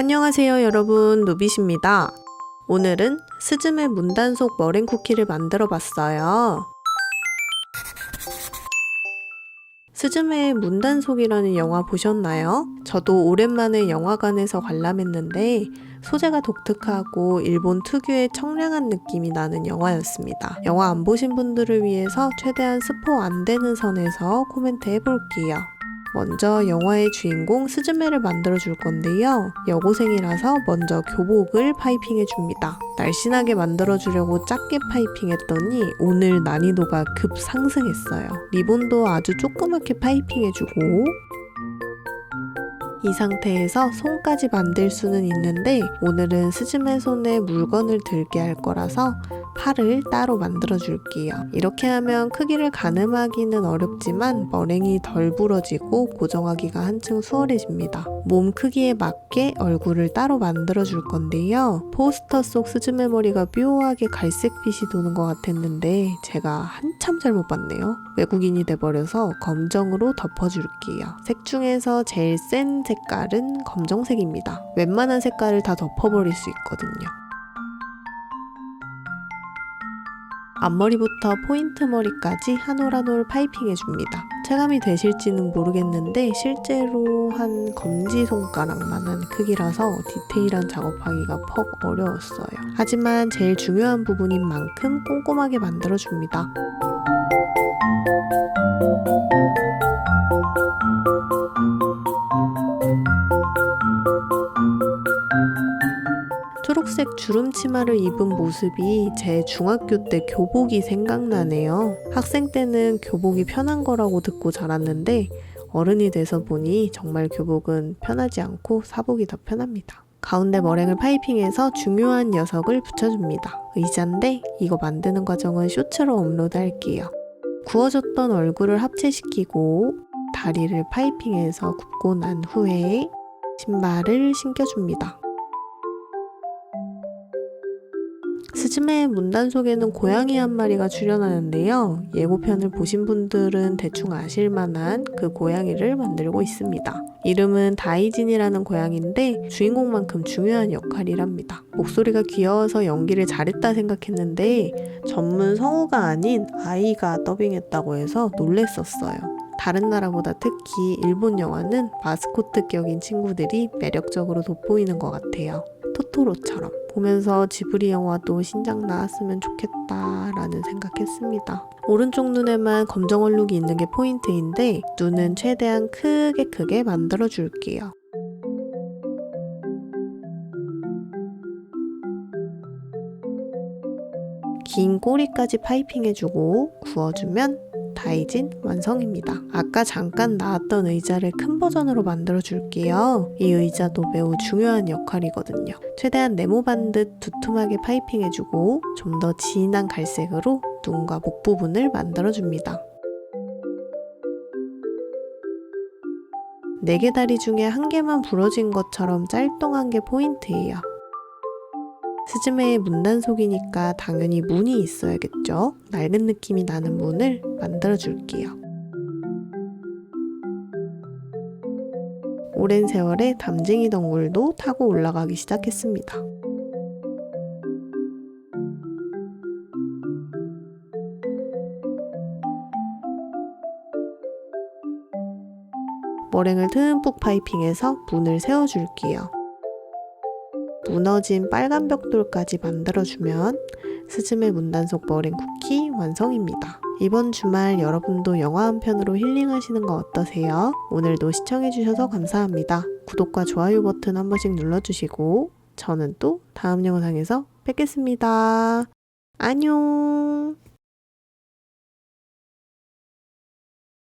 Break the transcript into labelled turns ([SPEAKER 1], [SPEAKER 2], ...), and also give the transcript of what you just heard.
[SPEAKER 1] 안녕하세요 여러분 노빗입니다. 오늘은 스즈메 문단속 머랭 쿠키를 만들어 봤어요. 스즈메의 문단속이라는 영화 보셨나요? 저도 오랜만에 영화관에서 관람했는데 소재가 독특하고 일본 특유의 청량한 느낌이 나는 영화였습니다. 영화 안 보신 분들을 위해서 최대한 스포 안 되는 선에서 코멘트 해볼게요. 먼저 영화의 주인공 스즈메를 만들어 줄 건데요. 여고생이라서 먼저 교복을 파이핑해 줍니다. 날씬하게 만들어 주려고 작게 파이핑 했더니 오늘 난이도가 급 상승했어요. 리본도 아주 조그맣게 파이핑해 주고 이 상태에서 손까지 만들 수는 있는데 오늘은 스즈메 손에 물건을 들게 할 거라서 팔을 따로 만들어 줄게요. 이렇게 하면 크기를 가늠하기는 어렵지만 머랭이 덜 부러지고 고정하기가 한층 수월해집니다. 몸 크기에 맞게 얼굴을 따로 만들어 줄 건데요. 포스터 속 스즈메 머리가 묘하게 갈색빛이 도는 것 같았는데 제가 한참 잘못 봤네요. 외국인이 돼버려서 검정으로 덮어줄게요. 색 중에서 제일 센 색깔은 검정색입니다. 웬만한 색깔을 다 덮어버릴 수 있거든요. 앞머리부터 포인트 머리까지 한 올 한 올 파이핑 해줍니다. 체감이 되실지는 모르겠는데 실제로 한 검지 손가락만한 크기라서 디테일한 작업하기가 퍽 어려웠어요. 하지만 제일 중요한 부분인 만큼 꼼꼼하게 만들어줍니다. 주름 치마를 입은 모습이 제 중학교 때 교복이 생각나네요. 학생 때는 교복이 편한 거라고 듣고 자랐는데 어른이 돼서 보니 정말 교복은 편하지 않고 사복이 더 편합니다. 가운데 머랭을 파이핑해서 중요한 녀석을 붙여줍니다. 의자인데 이거 만드는 과정은 쇼츠로 업로드 할게요. 구워졌던 얼굴을 합체시키고 다리를 파이핑해서 굽고 난 후에 신발을 신겨줍니다. 스즈메의 문단 속에는 고양이 한 마리가 출연하는데요. 예고편을 보신 분들은 대충 아실 만한 그 고양이를 만들고 있습니다. 이름은 다이진이라는 고양이인데 주인공만큼 중요한 역할이랍니다. 목소리가 귀여워서 연기를 잘했다 생각했는데 전문 성우가 아닌 아이가 더빙했다고 해서 놀랬었어요. 다른 나라보다 특히 일본 영화는 마스코트 격인 친구들이 매력적으로 돋보이는 것 같아요. 토토로처럼 보면서 지브리 영화도 신작 나왔으면 좋겠다라는 생각했습니다. 오른쪽 눈에만 검정 얼룩이 있는 게 포인트인데 눈은 최대한 크게 크게 만들어 줄게요. 긴 꼬리까지 파이핑해주고 구워주면 다이진 완성입니다. 아까 잠깐 나왔던 의자를 큰 버전으로 만들어 줄게요. 이 의자도 매우 중요한 역할이거든요. 최대한 네모반 듯 두툼하게 파이핑해주고 좀 더 진한 갈색으로 눈과 목 부분을 만들어 줍니다. 네 개 다리 중에 한 개만 부러진 것처럼 짤뚱한 게 포인트예요. 스즈메의 문단속이니까 당연히 문이 있어야겠죠? 낡은 느낌이 나는 문을 만들어 줄게요. 오랜 세월에 담쟁이 덩굴도 타고 올라가기 시작했습니다. 머랭을 듬뿍 파이핑해서 문을 세워줄게요. 무너진 빨간 벽돌까지 만들어주면 스즈메 문단속 머랭 쿠키 완성입니다. 이번 주말 여러분도 영화 한 편으로 힐링하시는 거 어떠세요? 오늘도 시청해주셔서 감사합니다. 구독과 좋아요 버튼 한 번씩 눌러주시고 저는 또 다음 영상에서 뵙겠습니다. 안녕!